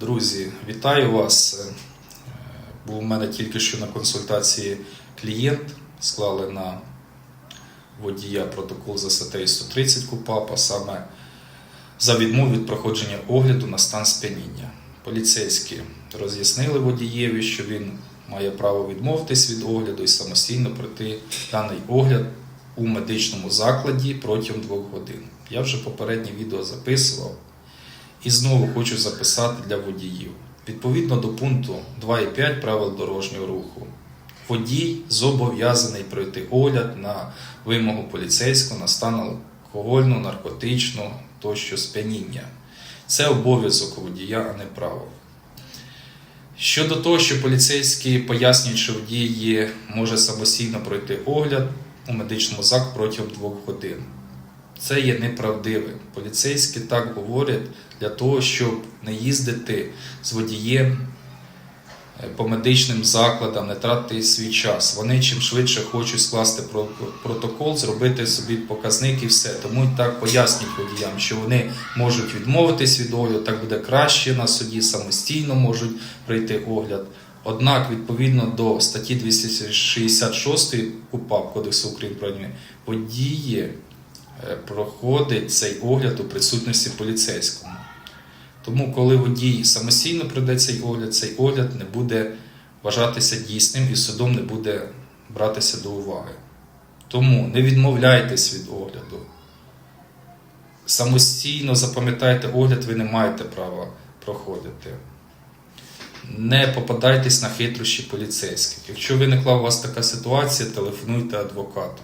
Друзі, вітаю вас. Е, Був у мене тільки що на консультації клієнт. Склали на водія протокол за статтею 130 КУПАП, а саме за відмову від проходження огляду на стан сп'яніння. Поліцейські роз'яснили водієві, що він має право відмовитись від огляду і самостійно пройти даний огляд у медичному закладі протягом двох годин. Я вже попереднє відео записував. І знову хочу записати для водіїв. Відповідно до пункту 2.5 правил дорожнього руху, водій зобов'язаний пройти огляд на вимогу поліцейського на стан алкогольного, наркотичного тощо сп'яніння. Це обов'язок водія, а не право. Щодо того, що поліцейські пояснюють, що водій може самостійно пройти огляд у медичному закладі протягом двох годин. Це є неправдивим. Поліцейські так говорять для того, щоб не їздити з водієм е, по медичним закладам, не тратити свій час. Вони чим швидше хочуть скласти протокол, зробити собі показник і все. Тому і так пояснюють водіям, що вони можуть відмовитись від огляду, так буде краще на суді, самостійно можуть пройти огляд. Однак, відповідно до статті 266 КУПАП Кодексу України про е, проходить цей огляд у присутності поліцейського. Тому, коли водій самостійно пройде цей огляд, цей огляд не буде вважатися дійсним і судом не буде братися до уваги. Тому не відмовляйтесь від огляду. Самостійно запам'ятайте огляд, ви не маєте права проходити. Не попадайтесь на хитрощі поліцейських. Якщо виникла у вас така ситуація, телефонуйте адвокату.